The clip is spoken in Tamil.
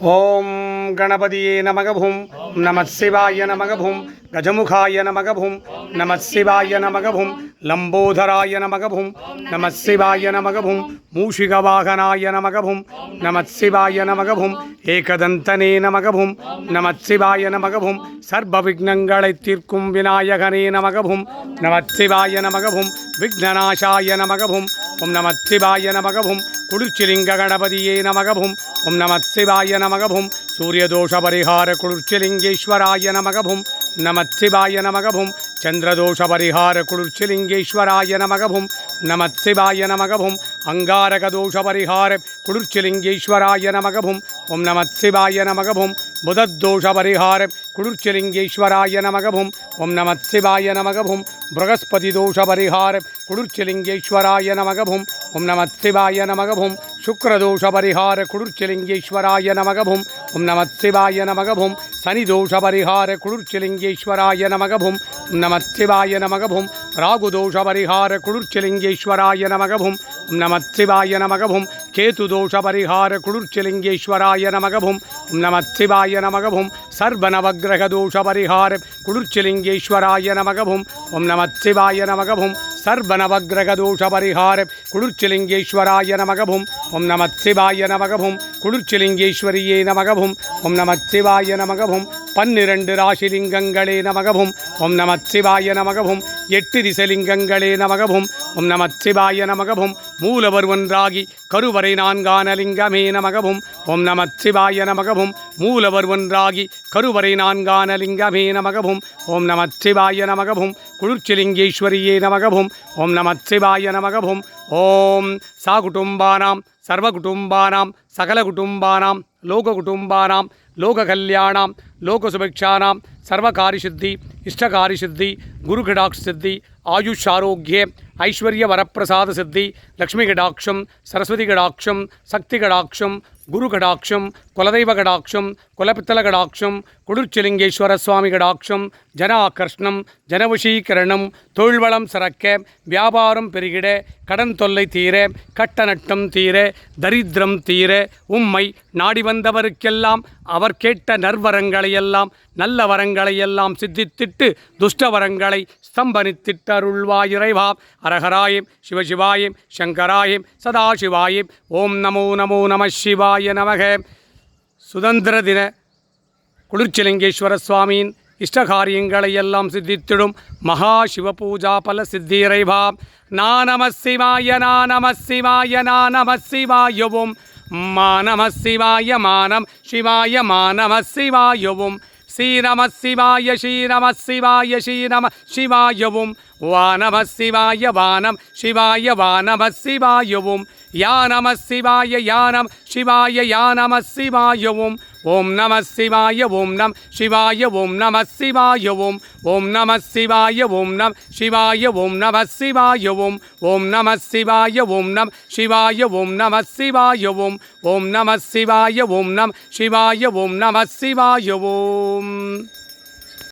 ஓம் கணபதியே நமகபும் நம சிவாய நமகபும் கஜமுகாய நமகபும் நம சிவாய நமகபும். லம்போதராய நமகபும். நம சிவாய நமகபும். மூஷிகவாகனாய நமகபும். நம சிவாய நமகபும். ஏகதந்தனே நமகபும். நம சிவாய நமகபும். சர்வ விக்னங்களை தீர்க்கும் விநாயகனே நமகபும். நம சிவாய நமகபும். விக்னநாசாய நமகபும். ஓம் நம சிவாய நமகவும் குளிர்ச்சிலிங்க கணபதியே நமகபும். ஓம் நம சிவாய நமகவும் சூரியதோஷ பரிகார குளிர்ச்சிலிங்கேஸ்வராய நமகபும். நம நமகபும். சந்திரதோஷ பரிகார குளிர்ச்சிலிங்கேஸ்வராய நமகபும். நம நமகபும். நமகவும் அங்காரக தோஷ பரிகார குளிர்ச்சிலிங்கேஸ்வராய நமகபும். ஓம் நம நமகபும். நமகவும் புதத்தோஷ பரிகார குளிர்ச்சிலிங்கேஸ்வராய நமகவும் ஓம் நமத் சிவாய நமகபும் புரகஸ்பதி தோஷ பரிகார குளிர்ச்சிலிங்கேஸ்வராய நமகவும் ஓம் நமத் சிவாய நமகபும் சுக்ரதோஷ பரிகார குளிர்ச்சிலிங்கேஸ்வராய நமகவும் ஓம் நமத் சிவாய நமகபும் சனி தோஷ பரிகார குளிர்ச்சிலிங்கேஸ்வராய நமகவும் ஓம் நமத் சிவாய நமகபும் ராகு தோஷ பரிகார குளிர்ச்சிலிங்கேஸ்வராய நமகவும் ஓம் நமத் சிவாய நமகபும் கேது தோஷ பரிகார குளிர்ச்சிலிங்கேஸ்வராய நமகபும் நமச்சிவாய நமகபும் சிவாய தோஷ பரிகார குளிர்ச்சிலிங்கேஸ்வராய நமகபும் ஓம் நமச்சிவாய நமகபும் நமகவும் தோஷ பரிகார குளிர்ச்சிலிங்கேஸ்வராய நமகபும் ஓம் நமச்சிவாய நமகபும் குளிர்ச்சிலிங்கேஸ்வரியே நமகபும் ஓம் நமச்சிவாய நமகபும் பன்னிரண்டு ராசிலிங்கங்களே நமகவும் ஓம் நமச்சிவாய சிவாய நமகவும் எட்டு திசலிங்கங்களே நமகவும் ஓம் நமச்சிவாய சிவாய நமகவும் மூலவர் ஒன்றாகி கருவறை நான்கான லிங்கமே நமகவும் ஓம் நமச்சிவாய சிவாய நமகவும் மூலவர் ஒன்றாகி கருவறை நான்கான லிங்கமே நமகவும் ஓம் நமச்சிவாய சிவாய நமகவும் குளிர்ச்சிலிங்கேஸ்வரியே நமகவும் ஓம் நமச்சிவாய சிவாய நமகவும் ஓம் சாகுடும்பானாம் சர்வகுடும்பானாம் சகலகுடும்பானாம் லோககுடும்பானாம் லோககல்யாணாம் லோகசுபிக்ஷானாம் சர்வகாரிசித்தி இஷ்டகாரிசித்தி குருகடாக்ஷித்தி ஆயுஷ் ஆரோக்கிய ஐஸ்வர்ய வரப்பிரசாத சித்தி லக்ஷ்மி கடாட்சம் சரஸ்வதி கடாட்சம் சக்தி கடாட்சம் குரு கடாட்சம் குலதெய்வ கடாட்சம் குலபித்தல கடாட்சம் குளிர்ச்சிலிங்கேஸ்வர சுவாமி கடாட்சம் ஜன ஆகர்ஷ்ணம் ஜனவசீகரணம் தொழில்வளம் சிறக்க வியாபாரம் பெருகிட கடன் தொல்லை தீர கட்ட நட்டம் தீர தரித்திரம் தீர உம்மை நாடி வந்தவருக்கெல்லாம் அவர் கேட்ட நர்வரங்களையெல்லாம் நல்ல வரங்களையெல்லாம் சித்தித்திட்டு துஷ்டவரங்களை ஸ்தம்பனித்திட்டு அருள்வாய் இறைவா சிவசிவாயம் சங்கராயம் சதாசிவாயம் ஓம் நமோ நமோ நம சிவாய் நமக. சுதந்திர தின குளிர்ச்சிலிங்கேஸ்வர சுவாமியின் இஷ்டகாரியங்களை எல்லாம் சித்தித்திடும் மகா சிவபூஜா பல சித்திரைவா. நா நம சிவாய நா சிவாய நா சிவாயவும். மா சிவாய மானம் சிவாய மா நம சிவாயவும். ஸ்ரீநம சிவாய ஸ்ரீ சிவாய ஸ்ரீ சிவாயவும். வா நம சிவாய வானம் சிவாய வானம சிவாயவும் யா நம சிவாய யானம் சிவாய யா நம சிவாயவும் ஓம் நம சிவாய ஓம் நம் சிவாய ஓம் நம சிவாய ஓம் ஓம் நம சிவாய ஓம் நம் சிவாய ஓம் நம சிவாய ஓம் ஓம் நம சிவாய ஓம் நம் சிவாய ஓம் நம சிவாய ஓம் ஓம் நம சிவாய ஓம் நம் சிவாய ஓம் நம சிவாய ஓம்